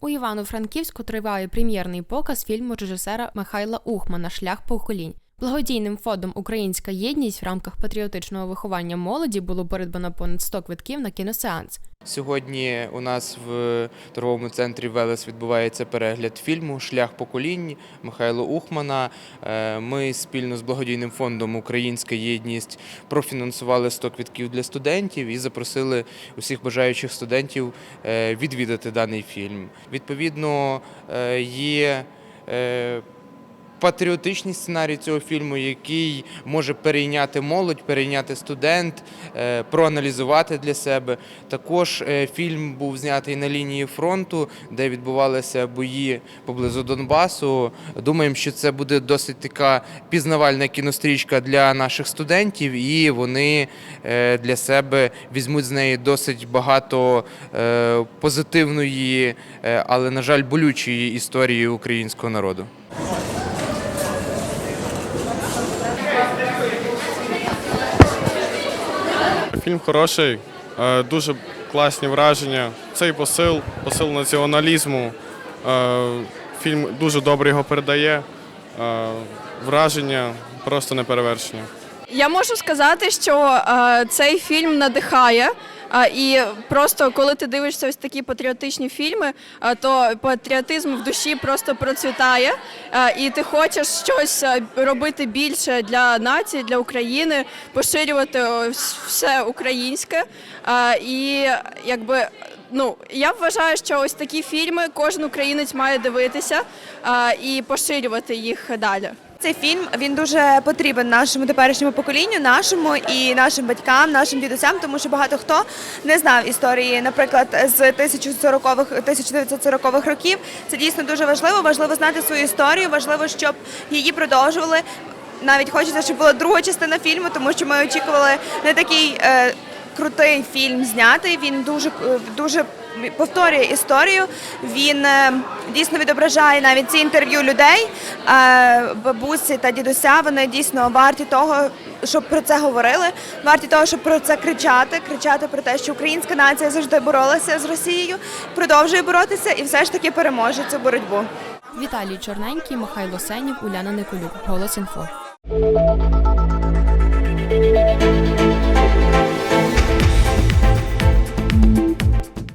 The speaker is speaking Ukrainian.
У Івано-Франківську триває прем'єрний показ фільму режисера Михайла Ухмана Шлях поколінь. Благодійним фондом Українська єдність в рамках патріотичного виховання молоді було передбано понад 100 квитків на кіносеанс. Сьогодні у нас в торговому центрі Велес відбувається перегляд фільму Шлях поколінь Михайла Ухмана. Е, Ми спільно з благодійним фондом Українська єдність профінансували 100 квитків для студентів і запросили усіх бажаючих студентів е, відвідати даний фільм. Відповідно, е, є патріотичний сценарій цього фільму, який може перейняти молодь, перейняти студент, е, проаналізувати для себе. Також е, фільм був знятий на лінії фронту, де відбувалися бої поблизу Донбасу. Думаємо, що це буде досить така пізнавальна кінострічка для наших студентів, і вони е, для себе візьмуть з неї досить багато позитивної, але, на жаль, болючої історії українського народу. Фільм хороший, е, дуже класні враження. Цей посил, посил націоналізму. е, Фільм дуже добре його передає. е, Враження просто неперевершені. Я можу сказати, що цей фільм надихає. І просто коли ти дивишся ось такі патріотичні фільми, е, то патріотизм в душі просто процвітає, і ти хочеш щось робити більше для нації, для України, поширювати все українське. І якби ну я вважаю, що ось такі фільми кожен українець має дивитися і поширювати їх далі. Цей фільм він дуже потрібен нашому теперішньому поколінню, нашому і нашим батькам, нашим дідусям, тому що багато хто не знав історії, наприклад, з 1040-х, 1940-х років. Це дійсно дуже важливо. Важливо знати свою історію, важливо, щоб її продовжували. Навіть хочеться, щоб була друга частина фільму, тому що ми очікували не такий е, крутий фільм знятий. Він дуже е, дуже повторює історію. Він е, дійсно відображає навіть ці інтерв'ю людей, е, бабусі та дідуся. Вони дійсно варті того, щоб про це говорили, варті того, щоб про це кричати, кричати про те, що українська нація завжди боролася з Росією, продовжує боротися і все ж таки переможе цю боротьбу. Віталій Чорненький, Михайло Сенів, Уляна Николюк. Голос інфо.